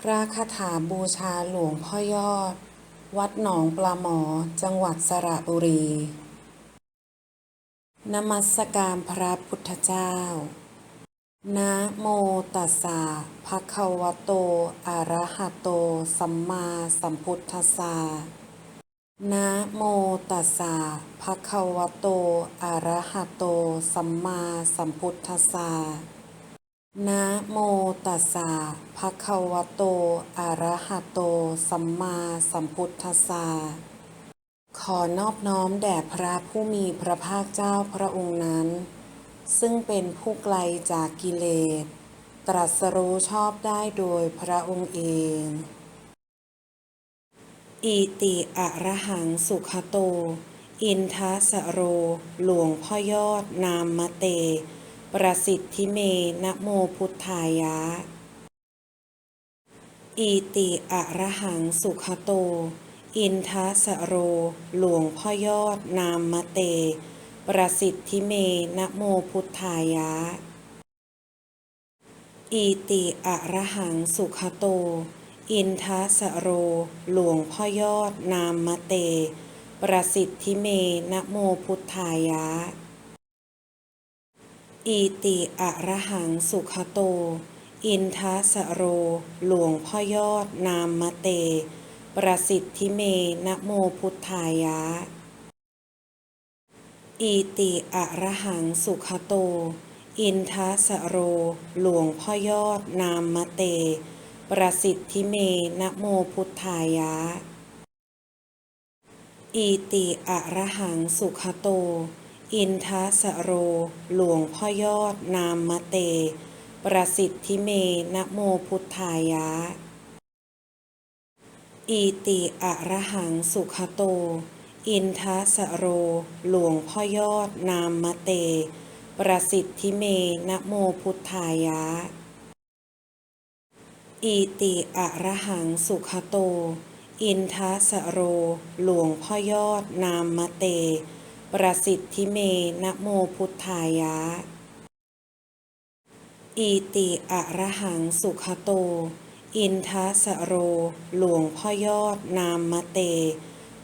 พระคาถาบูชาหลวงพ่อยอด วัดหนองปลาหมอ จังหวัดสระบุรี นมัสการพระพุทธเจ้า นะโมตัสสะภะคะวะโต อะระหะโต สัมมาสัมพุทธัสสะนะโมตัสสะภะคะวะโต อะระหะโต สัมมาสัมพุทธัสสะ นะโมตัสสะภะคะวะโต อะระหะโต สัมมาสัมพุทธัสสะ ขอนอบน้อมแด่พระผู้มีพระภาคเจ้าพระองค์นั้น ซึ่งเป็นผู้ไกลจากกิเลส ตรัสรู้ชอบได้โดยพระองค์เอง อิติอะระหังสุขโต อินทัสสโร หลวงพ่อยอดนามมะเต ประสิทธิเมนะโมพุทธายะ อิติอะระหังสุขโต อินทัสโร หลวงพ่อยอดนามมะเต ประสิทธิเมนะโมพุทธายะ อิติอะระหังสุขโต อินทัสสโร หลวงพ่อยอดนามมะเต ประสิทธิเมนะโมพุทธายะ อิติอะระหังสุขโต อินทัสโร หลวงพ่อยอดนามมะเต ประสิทธิเมนะโมพุทธายะอิติอะระหังสุขโต อินทัสโร หลวงพ่อยอดนามมะเต ประสิทธิเมนะโมพุทธายะอิติอะระหังสุขโต อินทัสโร หลวงพ่อยอด นามมะเต ประสิทธิเมนะโมพุทธายะ อิติอะระหังสุขโต อินทัสโร หลวงพ่อยอด นามมะเต ประสิทธิเมนะโมพุทธายะ อิติอะระหังสุขโต อินทัสสโร หลวงพ่อยอด นามมะเต ประสิทธิเมนะโมพุทธายะ อิติอะระหังสุขโต อินทัสสโร หลวงพ่อยอดนามมะเต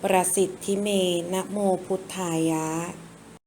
ประสิทธิเมนะโมพุทธายะ